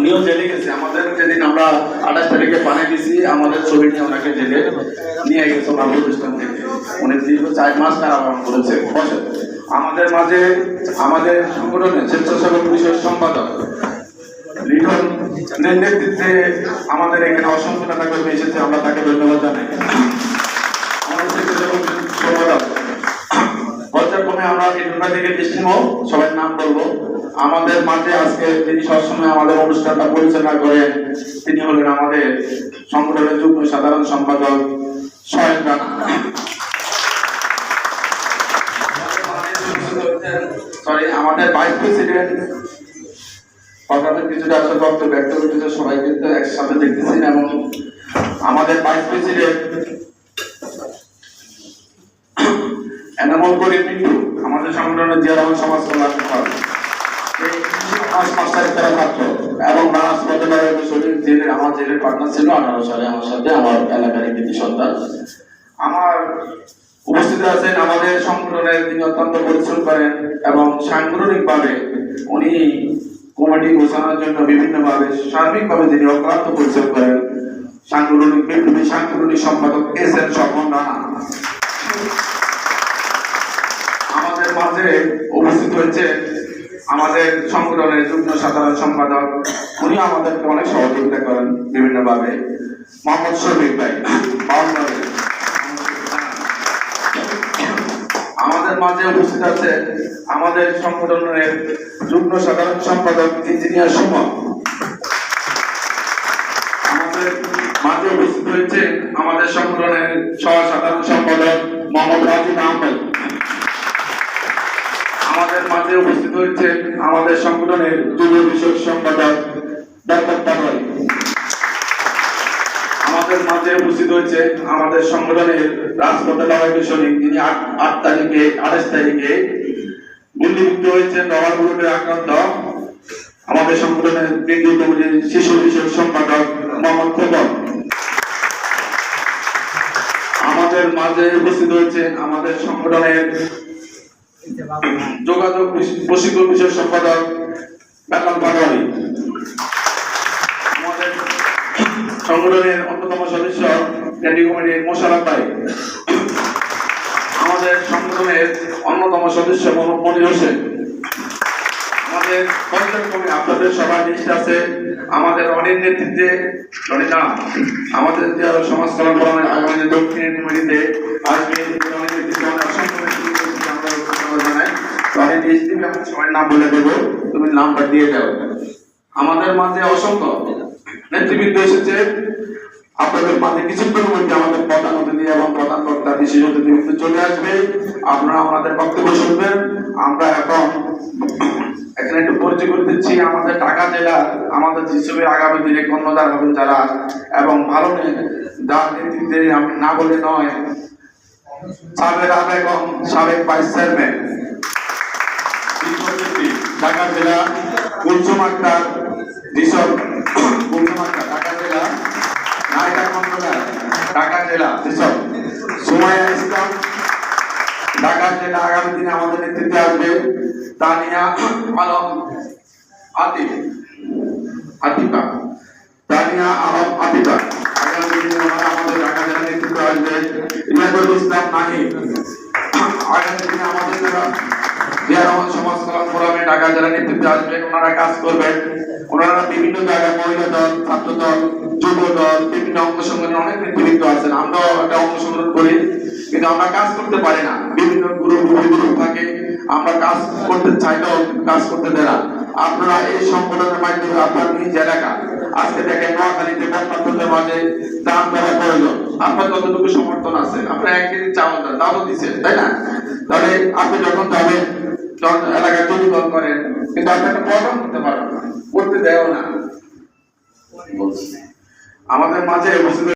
উনিও জেলে গেছে, আমাদের যেদিন আমরা আঠাশ তারিখে পানি দিছি, আমাদের ছবি নিয়ে ওনাকে জেলে নিয়ে গেছে ওনার প্রতিষ্ঠান থেকে। উনি দীর্ঘ চার মাস করেছে। আমাদের মাঝে, আমাদের সংগঠনের স্বেচ্ছাসেবক সম্পাদক নেতৃত্বে আমাদের এখানে অসংখ্য টাকা এসেছে, আমরা তাকে ধন্যবাদ জানাই। পর্যায়ক্রমে আমরা লিটনটা থেকে দৃষ্টিম সবাই নাম বলব। আমাদের মাঝে আজকে তিনি সবসময় আমাদের অনুষ্ঠানটা পরিচালনা করেন। তিনি হলেন আমাদের সংগঠনের যুগ্ম সাধারণ সম্পাদক সয়েন রানা। সরি আমাদের ভাইস প্রেসিডেন্ট সরকারের কিছুটা আসলে ব্যক্ত করতেছে সবাই কিন্তু একসাথে দেখতেছি না, এবং আমাদের ভাইস প্রেসিডেন্ট এনামল মিন্টু। আমাদের সংগঠনের জিয়া সমাজ কল্যাণ তারা ছাত্র এবং নানা শরীর জেলের পার্টনার ছিল, আঠারো সালে আমার সাথে আমার এলাকার আমার উপস্থিত আছেন আমাদের তিনি পরিশ্রম করেন এবং সাংগঠনিক ভাবে উনি জন্য বিভিন্ন ভাবে সার্বিকভাবে তিনি অক্লান্ত পরিশ্রম করেন। সাংগঠনিক বিপ্লবী, সাংগঠনিক সম্পাদক এস এন স্বপন আমাদের মাঝে উপস্থিত হয়েছে আমাদের সংগঠনের যুগ্ম সাধারণ সম্পাদক। উনি আমাদেরকে অনেক সহযোগিতা করেন বিভিন্নভাবে। মোহাম্মদ শফিক ভাই আমাদের মাঝে উপস্থিত আছে আমাদের সংগঠনের যুগ্ম সাধারণ সম্পাদক ইঞ্জিনিয়ার সুমন। আমাদের মাঝে উপস্থিত হয়েছে আমাদের সংগঠনের সহ সাধারণ সম্পাদক মোহাম্মদ রাজিব আহমেদ। মাঝে উপস্থিত হয়েছে আমাদের সংগঠনের যুব বিষয়ক সম্পাদক ডাক্তার আমাদের মাঝে উপস্থিত হয়েছে আমাদের সংগঠনের রাজপথে লড়াই যিনি আট তারিখে, আঠাশ তারিখে রবার গ্রুপের আক্রান্ত। আমাদের সংগঠনের কেন্দ্রীয় কমিটির শিশু বিষয়ক সম্পাদক মোহাম্মদ খোকন। আমাদের মাঝে উপস্থিত হয়েছে আমাদের সংগঠনের যোগাযোগ প্রশিক্ষণ বিষয় সম্পাদক বেতন পাটোয়ারি আমাদের সংগঠনের অন্যতম সদস্য কেন্দ্রীয় কমিটির মোশারফ ভাই। আমাদের সংগঠনের অন্যতম সদস্য মোহাম্মদ মনির হোসেন। আমাদের পর্যায়ক্রমে আপনাদের সবার লিস্ট আছে। আমাদের অনেক নেতৃত্বে রনিতা আমাদের যে সমাজ কল্যাণ আগামী দক্ষিণ কমিটিতে আসবে লিস্ট দিবে, আমি সবার নাম বলে দেবো, তুমি নামটা দিয়ে দাও। আমাদের মাঝে অসংখ্য নেতৃবৃন্দ এসেছে। আপনাদের মাঝে কিছুক্ষণের মধ্যে আমাদের প্রধান অতিথি এবং প্রধান বক্তা বিশেষ অতিথিবৃন্দ চলে আসবে। আপনারা আমাদের বক্তব্য শুনবেন। আমরা এখন এখানে একটু পরিচয় করে দিচ্ছি। আমাদের ঢাকা জেলার আমাদের হিসেবে আগামী দিনে কর্ণধার হবেন যারা। এবং ভালো যার নেতৃত্বে আমি না বলে নয়, সাবেক আবেগম সাবেক ভাইস চেয়ারম্যান। ঢাকা জেলা কুলসুম আক্তার ঋষভ কুলসুম আক্তার ঢাকা জেলা নায়িকা খন্দকার ঢাকা জেলা ঋষভ সুমাইয়া ইসলাম, ঢাকা জেলা আগামী দিনে আমাদের নেতৃত্বে আসবে তানিয়া আলম আতিফ, আতিফা। তানিয়া আলম আতিফা। আগামী দিনে আমাদের ঢাকা জেলা নেতৃত্বে আসবে। রিয়াদুল ইসলাম নাহিদ। আগামী দিনে আমাদের আমরা কাজ করতে চাইলেও কাজ করতে দেয় না। আপনারা এই সংগঠনের মাধ্যমে আপনার নিজ এলাকা, আজকে দেখেন নোয়াখালীতে বর্তমানদের মাঝে দাম দেওয়া প্রয়োজন। আপনার কতটুকু সমর্থন আছে? আপনার এক কেজি চাউল দামও দিচ্ছেন, তাই না? তাহলে আপনি যখন যাবেন এলাকায় তৈরি করেন কিন্তু আপনি একটা প্রোগ্রাম করতে পারবেন না করতে দেয়ও না। আমাদের মাঝে